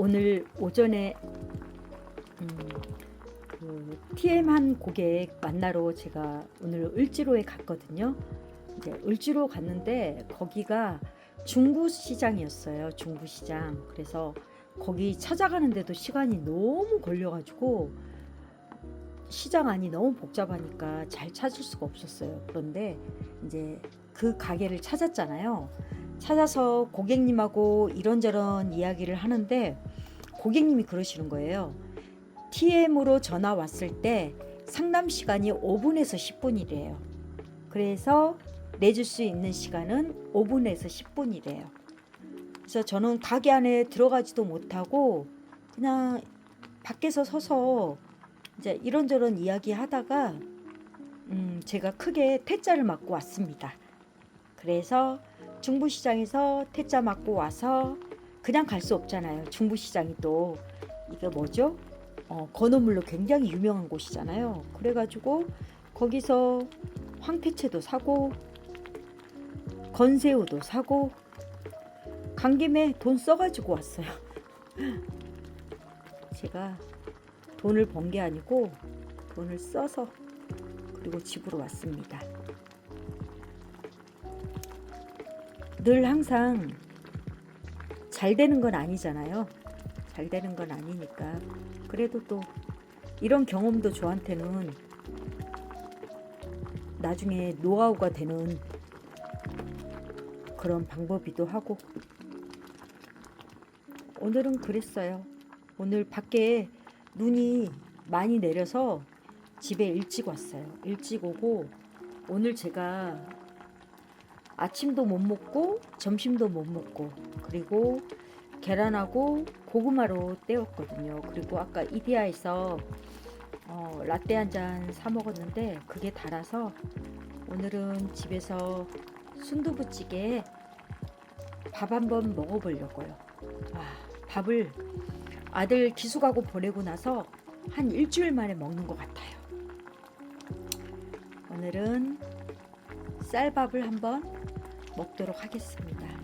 오늘 오전에 음, 그 TM 한 고객 만나러 제가 오늘 을지로에 갔거든요. 이제 을지로 갔는데 거기가 중부 시장이었어요. 중부 시장. 그래서 거기 찾아가는데도 시간이 너무 걸려가지고 시장 안이 너무 복잡하니까 잘 찾을 수가 없었어요. 그런데 이제 그 가게를 찾았잖아요. 찾아서 고객님하고 이런저런 이야기를 하는데 고객님이 그러시는 거예요. TM으로 전화 왔을 때 상담 시간이 5분에서 10분이래요. 그래서 내줄 수 있는 시간은 5분에서 10분이래요. 그래서 저는 가게 안에 들어가지도 못하고 그냥 밖에서 서서 이제 이런저런 이야기 하다가 음, 제가 크게 퇴짜를 맞고 왔습니다. 그래서 중부시장에서 퇴짜 맞고 와서 그냥 갈 수 없잖아요. 중부시장이 또 이게 뭐죠? 어, 건어물로 굉장히 유명한 곳이잖아요. 그래가지고 거기서 황태채도 사고 건새우도 사고 간 김에 돈 써가지고 왔어요. 제가 돈을 번 게 아니고 돈을 써서 그리고 집으로 왔습니다. 늘 항상 잘 되는 건 아니잖아요. 잘 되는 건 아니니까. 그래도 또 이런 경험도 저한테는 나중에 노하우가 되는 그런 방법이기도 하고 오늘은 그랬어요. 오늘 밖에 눈이 많이 내려서 집에 일찍 왔어요. 일찍 오고 오늘 제가 아침도 못 먹고 점심도 못 먹고 그리고 계란하고 고구마로 때웠거든요. 그리고 아까 이디야에서 어, 라떼 한 잔 사 먹었는데 그게 달아서 오늘은 집에서 순두부찌개에 밥 한번 먹어보려고요. 와, 밥을 아들 기숙하고 보내고 나서 한 일주일 만에 먹는 것 같아요. 오늘은 쌀밥을 한번 먹도록 하겠습니다.